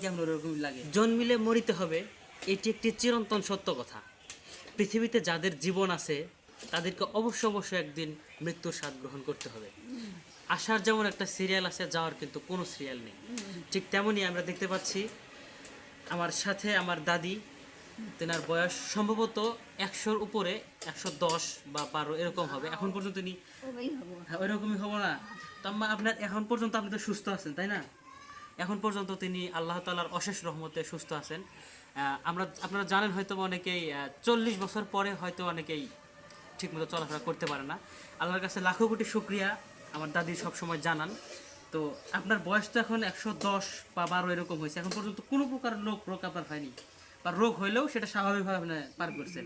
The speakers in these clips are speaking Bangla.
কেমন ওরকম লাগে? জন্মিলে মরিতে হবে এটি একটি চিরন্তন সত্য কথা। পৃথিবীতে যাদের জীবন আছে তাদেরকে অবশ্য অবশ্যই একদিন মৃত্যুর স্বাদ গ্রহণ করতে হবে। আসার যেমন একটা সিরিয়াল আছে যাওয়ার কিন্তু কোনো সিরিয়াল নেই। ঠিক তেমনই আমরা দেখতে পাচ্ছি আমার সাথে আমার দাদি তেনার বয়স সম্ভবত একশোর উপরে একশো দশ বা বারো এরকম হবে। এখন পর্যন্ত তিনি ওই হব। হ্যাঁ ওইরকমই হব না। তো আপনার এখন পর্যন্ত আপনি তো সুস্থ আছেন তাই না? এখন পর্যন্ত তিনি আল্লাহ তালার অশেষ রহমতে সুস্থ আছেন। আমরা আপনারা জানেন হয়তো অনেকেই চল্লিশ বছর পরে হয়তো অনেকেই ঠিকমতো চলাফেরা করতে পারে না। আল্লাহর কাছে লাখো কোটি শুক্রিয়া আমার দাদি সবসময় জানান। তো আপনার বয়স তো এখন একশো দশ বা বারো এরকম হয়েছে। এখন পর্যন্ত কোনো প্রকার রোগ রোগ আপনার হয়নি। বা রোগ হইলেও সেটা স্বাভাবিকভাবে পার করছেন।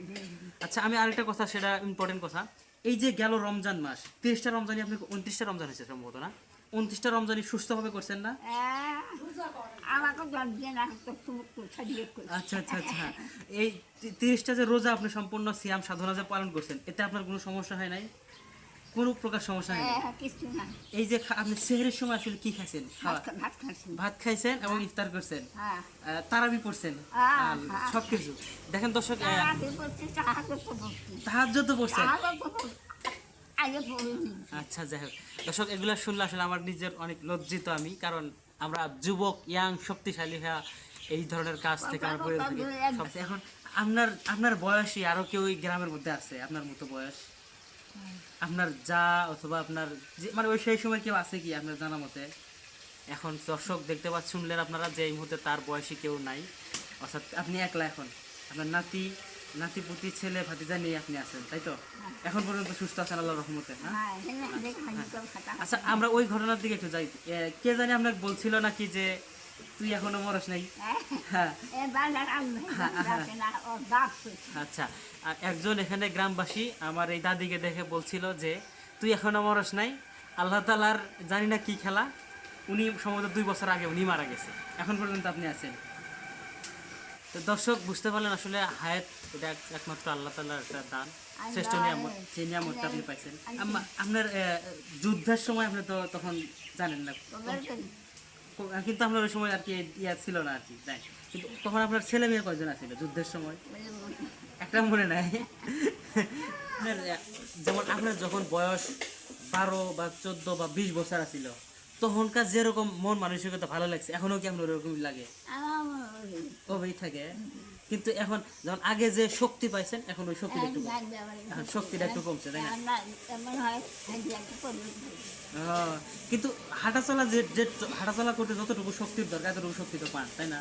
আচ্ছা আমি আরেকটা কথা সেটা ইম্পর্টেন্ট কথা। এই যে গেল রমজান মাস তিরিশটা রমজানই আপনি উনত্রিশটা রমজান হয়েছে সম্ভবত না? উনত্রিশটা রমজানই সুস্থভাবে করছেন না? আহ, আমাকে না তো ছাড়িয়ে আচ্ছা আচ্ছা আচ্ছা। এই তিরিশটা যে রোজা আপনি সম্পূর্ণ সিয়াম সাধনা যে পালন করছেন এতে আপনার কোনো সমস্যা হয় নাই? কোনো প্রকার সমস্যা হয় হ্যাঁ কিছু না এই যে আপনি সেহরের সময় আসলে কি খাইছেন? ভাত খাইছেন এবং ইফতার করছেন? হ্যাঁ। তারাবি পড়ছেন? হ্যাঁ, হ্যাঁ। সব কিছু। দেখেন দর্শক পড়ছেন? বলিনি আচ্ছা যাই হোক। দর্শক এগুলো শুনলে আসলে আমার নিজের অনেক লজ্জিত আমি কারণ আমরা যুবক, ইয়াং, শক্তিশালী হ্যাঁ এই ধরনের কাজ থেকে আমরা করে থাকি। সব- এখন আপনার আপনার বয়সী আরও কেউ এই গ্রামের মধ্যে আছে? আপনার মতো বয়স? আপনার যা অথবা আপনার যে মানে ওই সেই সময় কেউ আছে কি আপনার জানা মতে? এখন দর্শক দেখতে পাচ্ছেন শুনলেন আপনারা যে এই মুহূর্তে তার বয়সী কেউ নাই। অর্থাৎ আপনি একলা এখন। আপনার নাতি নাতি পুতি ছেলে ভাতিজা নিয়ে আপনি আছেন তাই তো? এখন পর্যন্ত সুস্থ আছেন আল্লাহ রহমতে হ্যাঁ? হ্যাঁ করে খাতা। আচ্ছা আমরা ওই ঘটনার দিকে একটু যাই। কে জানি আপনাকে বলছিল নাকি যে তুই এখনও মরস নাই? হ্যাঁ। আচ্ছা আর একজন এখানে গ্রামবাসী আমার এই দাদিকে দেখে বলছিল যে তুই এখনও মরস নাই আল্লাহ তালার জানি না কি খেলা উনি সম্ভবত দুই বছর আগে উনি মারা গেছে এখন পর্যন্ত আপনি আছেন। তো দর্শক বুঝতে পারলেন আসলে হায়াত এটা একমাত্র আল্লাহ তালার একটা দান। শ্রেষ্ঠ নিয়ামত সেই নিয়ামতটা আপনি পাইছেন। আপনার যুদ্ধের সময় আপনি তো তখন জানেন না। কিন্তু আপনার ওই সময় আর কি ইয়া ছিল না আর কি তাই কিন্তু তখন আপনার ছেলে মেয়ে কয়জন আছিল যুদ্ধের সময়? একটা মনে নাই। যেমন আপনার যখন বয়স বারো বা চোদ্দ বা বিশ বছর আছিল তখনকার যেরকম মন মানসিকতা ভালো লাগছে এখনও কি আপনার ওরকম লাগে? কবেই থাকে। কিন্তু এখন যখন আগে যে শক্তি পাইছেন, এখন ওই শক্তি একটু এখন শক্তিটা একটু কমছে, তাই না? হয়, কিন্তু হাঁটাচলা যে হাঁটা হাঁটাচলা করতে যতটুকু শক্তির দরকার, এতটুকু শক্তি তো পান, তাই না?